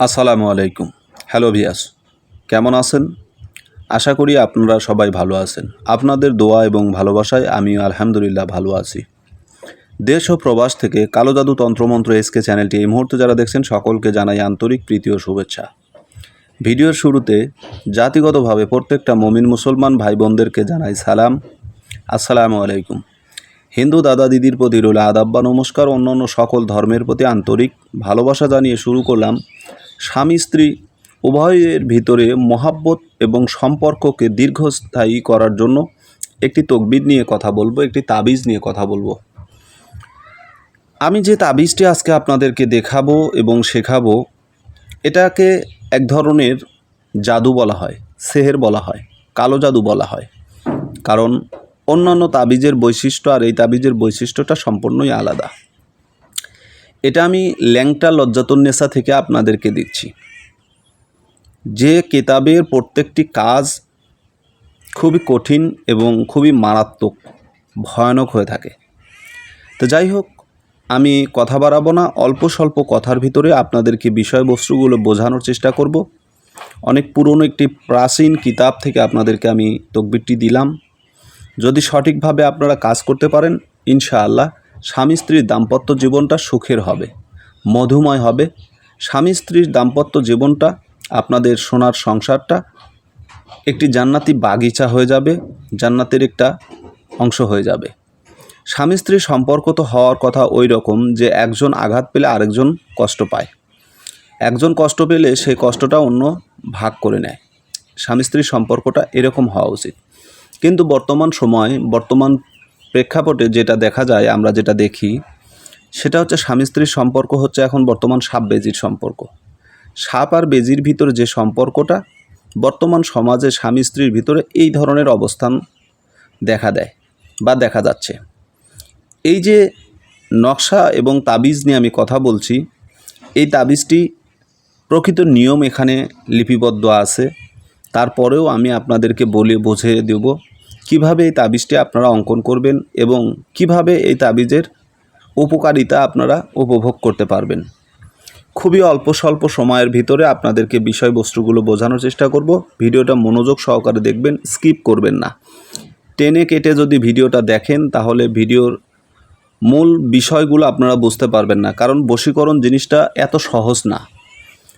আসসালামু আলাইকুম। হ্যালো ভিয়াস, কেমন আছেন? আশা করি আপনারা সবাই ভালো আছেন। আপনাদের দোয়া এবং ভালোবাসায় আমি আলহামদুলিল্লাহ ভালো আছি। দেশ ও প্রবাস থেকে কালো জাদু তন্ত্রমন্ত্র এসকে চ্যানেলটি এই মুহূর্তে যারা দেখছেন, সকলকে জানাই আন্তরিক প্রীতি ও শুভেচ্ছা। ভিডিওর শুরুতে জাতিগতভাবে প্রত্যেকটা মমিন মুসলমান ভাই বোনদেরকে জানাই সালাম। আসসালামু আলাইকুম। হিন্দু দাদা দিদির প্রতি রইল আদাব্বা নমস্কার। অন্যান্য সকল ধর্মের প্রতি আন্তরিক ভালোবাসা জানিয়ে শুরু করলাম স্বামী স্ত্রী উভয়ের ভিতরে মহাব্বত এবং সম্পর্ককে দীর্ঘস্থায়ী করার জন্য একটি তকবির নিয়ে কথা বলব, একটি তাবিজ নিয়ে কথা বলব। আমি যে তাবিজটি আজকে আপনাদেরকে দেখাবো এবং শেখাবো, এটাকে এক ধরনের জাদু বলা হয়, সেহের বলা হয়, কালো জাদু বলা হয়। কারণ অন্যান্য তাবিজের বৈশিষ্ট্য আর এই তাবিজের বৈশিষ্ট্যটা সম্পূর্ণই আলাদা। এটা আমি ল্যাংটা লজ্জাতন্নেসা থেকে আপনাদেরকে দিচ্ছি। যে কেতাবের প্রত্যেকটি কাজ খুবই কঠিন এবং খুবই মারাত্মক, ভয়ানক হয়ে থাকে। তো যাই হোক, আমি কথা বাড়াবো না, অল্প স্বল্প কথার ভিতরে আপনাদেরকে বিষয়বস্তুগুলো বোঝানোর চেষ্টা করব। অনেক পুরনো একটি প্রাচীন কিতাব থেকে আপনাদেরকে আমি তকবিরটি দিলাম। যদি সঠিকভাবে আপনারা কাজ করতে পারেন, ইনশাআল্লাহ। স্বামী স্ত্রীর দাম্পত্য জীবনটা সুখের হবে, মধুময় হবে। স্বামী স্ত্রীর দাম্পত্য জীবনটা, আপনাদের সোনার সংসারটা একটি জান্নাতি বাগিচা হয়ে যাবে, জান্নাতের একটা অংশ হয়ে যাবে। স্বামী স্ত্রীর সম্পর্ক তো হওয়ার কথা ওই রকম যে একজন আঘাত পেলে আরেকজন কষ্ট পায়। একজন কষ্ট পেলে সেই কষ্টটা অন্য ভাগ করে নেয়। স্বামী স্ত্রীর সম্পর্কটা এরকম হওয়া উচিত। কিন্তু বর্তমান সময়, বর্তমান প্রেক্ষাপটে যেটা দেখা যায়, আমরা যেটা দেখি, সেটা হচ্ছে স্বামী স্ত্রীর সম্পর্ক হচ্ছে এখন বর্তমান সাপ বেজির সম্পর্ক। সাপ আর বেজির ভিতর যে সম্পর্কটা, বর্তমান সমাজে স্বামী স্ত্রীর ভিতরে এই ধরনের অবস্থান দেখা দেয় বা দেখা যাচ্ছে। এই যে নকশা এবং তাবিজ নিয়ে আমি কথা বলছি, এই তাবিজটি প্রকৃত নিয়ম এখানে লিপিবদ্ধ আছে। তারপরেও আমি আপনাদেরকে বলে বুঝিয়ে দেব কীভাবে এই তাবিজটি আপনারা অঙ্কন করবেন এবং কীভাবে এই তাবিজের উপকারিতা আপনারা উপভোগ করতে পারবেন। খুবই অল্প স্বল্প সময়ের ভিতরে আপনাদেরকে বিষয়বস্তুগুলো বোঝানোর চেষ্টা করব। ভিডিওটা মনোযোগ সহকারে দেখবেন, স্কিপ করবেন না। টেনে কেটে যদি ভিডিওটা দেখেন, তাহলে ভিডিওর মূল বিষয়গুলো আপনারা বুঝতে পারবেন না, কারণ বশীকরণ জিনিসটা এত সহজ না।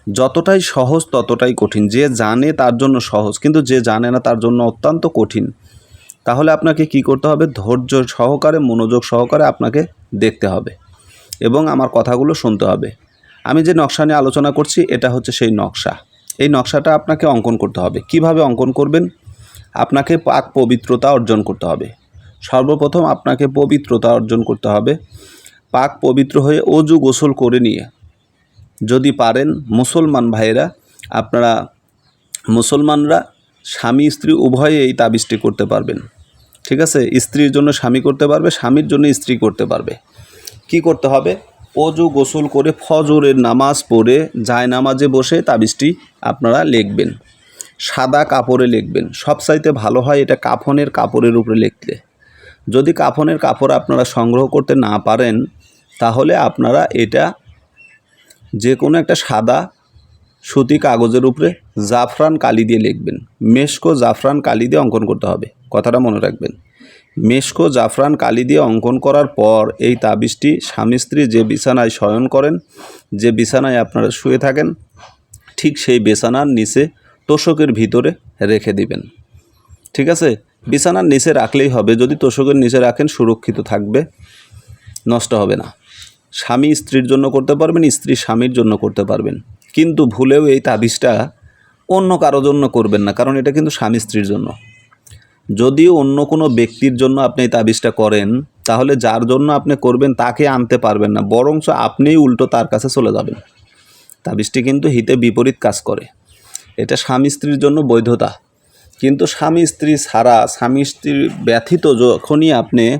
যতটাই সহজ ততটাই কঠিন। যে জানে তার জন্য সহজ, কিন্তু যে জানে না তার জন্য অত্যন্ত কঠিন। তাহলে আপনাকে কি করতে হবে? ধৈর্য সহকারে, মনোযোগ সহকারে আপনাকে দেখতে হবে এবং আমার কথাগুলো শুনতে হবে। আমি যে নকশা নিয়ে আলোচনা করছি, এটা হচ্ছে সেই নকশা। এই নকশাটা আপনাকে অঙ্কন করতে হবে। কীভাবে অঙ্কন করবেন? আপনাকে পাক পবিত্রতা অর্জন করতে হবে। সর্বপ্রথম আপনাকে পবিত্রতা অর্জন করতে হবে। পাক পবিত্র হয়ে অজু গোসল করে নিয়ে। যদি পারেন, মুসলমান ভাইয়েরা, আপনারা মুসলমানরা স্বামী স্ত্রী উভয়ে এই তাবিজটি করতে পারবেন। ঠিক আছে? স্ত্রীর জন্য স্বামী করতে পারবে, স্বামীর জন্য স্ত্রী করতে পারবে। কি করতে হবে? অজু গোসল করে ফজরের নামাজ পড়ে যায় নামাজে বসে তাবিজটি আপনারা লিখবেন। সাদা কাপড়ে লিখবেন। সবচাইতে ভালো হয় এটা কাফনের কাপড়ের উপরে লিখলে। যদি কাফনের কাপড় আপনারা সংগ্রহ করতে না পারেন, তাহলে আপনারা এটা যে কোনো একটা সাদা সুতি কাগজের উপরে জাফরান কালি দিয়ে লিখবেন। মেশকো জাফরান কালি দিয়ে অঙ্কন করতে হবে। কথাটা মনে রাখবেন। মেশকো জাফরান কালি দিয়ে অঙ্কন করার পর এই তাবিজটি স্বামী স্ত্রী যে বিছানায় শয়ন করেন, যে বিছানায় আপনারা শুয়ে থাকেন, ঠিক সেই বিছানার নিচে তোষকের ভিতরে রেখে দিবেন। ঠিক আছে? বিছানার নিচে রাখলেই হবে। যদি তোষকের নিচে রাখেন, সুরক্ষিত থাকবে, নষ্ট হবে না। স্বামী স্ত্রীর জন্য করতে পারবেন, স্ত্রী স্বামীর জন্য করতে পারবেন। কিন্তু ভুলেও এই তাবিজটা অন্য কারও জন্য করবেন না, কারণ এটা কিন্তু স্বামী স্ত্রীর জন্য। যদিও অন্য কোনো ব্যক্তির জন্য আপনি এই তাবিজটা করেন, তাহলে যার জন্য আপনি করবেন তাকে আনতে পারবেন না বরঞ্চ আপনিই উল্টো তার কাছে চলে যাবেন। তাবিজটি কিন্তু হিতে বিপরীত কাজ করে। এটা স্বামী স্ত্রীর জন্য বৈধতা। কিন্তু স্বামী স্ত্রী ছাড়া, স্বামী স্ত্রীর ব্যথিত যখনই আপনি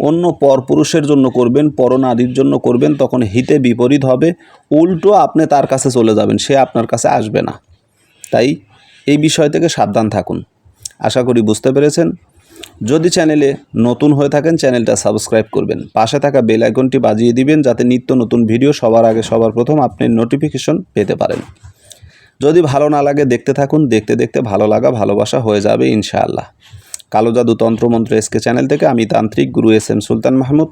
অন্য পরপুরুষের জন্য করবেন, পরনারীর জন্য করবেন, তখন হিতে বিপরীত হবে, উল্টো আপনি তার কাছে চলে যাবেন, সে আপনার কাছে আসবে না। তাই এই বিষয় থেকে সাবধান থাকুন। আশা করি বুঝতে পেরেছেন। যদি চ্যানেলে নতুন হয়ে থাকেন, চ্যানেলটা সাবস্ক্রাইব করবেন। পাশে থাকা বেল আইকনটি বাজিয়ে দিবেন যাতে নিত্য নতুন ভিডিও সবার আগে, সবার প্রথম আপনি নোটিফিকেশন পেতে পারেন। যদি ভালো না লাগে, দেখতে থাকুন। দেখতে দেখতে ভালো লাগা, ভালোবাসা হয়ে যাবে ইনশাআল্লাহ। কালো জাদু তন্ত্রমন্ত্র এসকে চ্যানেল থেকে আমি তান্ত্রিক গুরু এস এম সুলতান মাহমুদ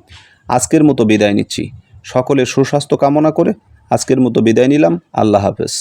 আজকের মতো বিদায় নিচ্ছি। সকলের সুস্বাস্থ্য কামনা করে আজকের মতো বিদায় নিলাম। আল্লাহ হাফেজ।